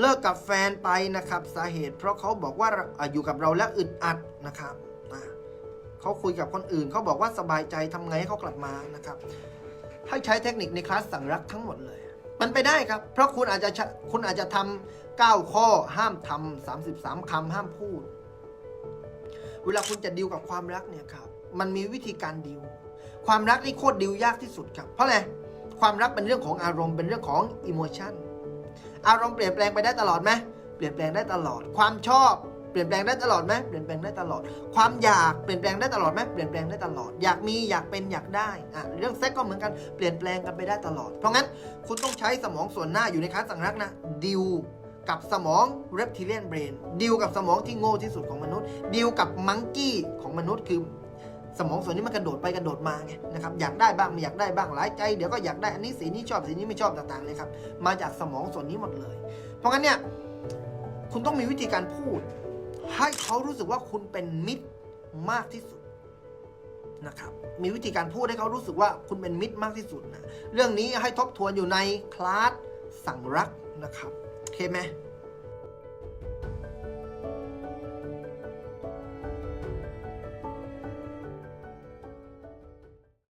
เลิกกับแฟนไปนะครับ สาเหตุ เพราะเขาบอกว่าอยู่กับเราแล้วอึดอัดนะครับเขาคุยกับคนอื่นเขาบอกว่าสบายใจทำไงให้เขากลับมานะครับ ให้ใช้เทคนิคในคลาสสั่งรักทั้งหมดเลย มันไปได้ครับ เพราะคุณอาจจะคุณอาจจะทำ9ข้อห้ามทำ33คำห้ามพูด เวลาคุณจะดิวกับความรักเนี่ยครับ มันมีวิธีการดิวความรักนี่โคตรดิวยากที่สุดครับ เพราะอะไรความรักเป็นเรื่องของอารมณ์เป็นเรื่องของอิโมชัน อารมณ์เปลี่ยนแปลงไปได้ตลอดไหมเปลี่ยนแปลงได้ตลอด ความชอบเปลี่ยนแปลงได้ตลอดไหมเปลี่ยนแปลงได้ตลอด ความอยากเปลี่ยนแปลงได้ตลอดไหมเปลี่ยนแปลงได้ตลอด อยากมีอยากเป็นอยากได้อะเรื่องเซ็กก็เหมือนกันเปลี่ยนแปลงกันไปได้ตลอด เพราะงั้นคุณต้องใช้สมองส่วนหน้าอยู่ในคลาสสังรักนะดิวกับสมอง reptilian brain ดิวกับสมองที่โง่ที่สุดของมนุษย์ดิวกับมังกี้ของมนุษย์คือ สมองส่วนนี้มันกระโดดไปกระโดดมาไงนะครับอยากได้บ้างไม่อยากได้บ้างหลายใจเดี๋ยวก็อยากได้อันนี้สีนี้ชอบสีนี้ไม่ชอบต่างๆเลยครับมาจากสมองส่วนนี้หมดเลย เพราะงั้นเนี่ยคุณต้องมีวิธีการพูด ให้เขารู้สึกว่าคุณเป็นมิตรมากที่สุดนะครับมีวิธีการพูดให้เขารู้สึกว่าคุณเป็นมิตรมากที่สุดนะเรื่องนี้ให้ทบทวนอยู่ในคลาสสั่งรักนะครับโอเคไหม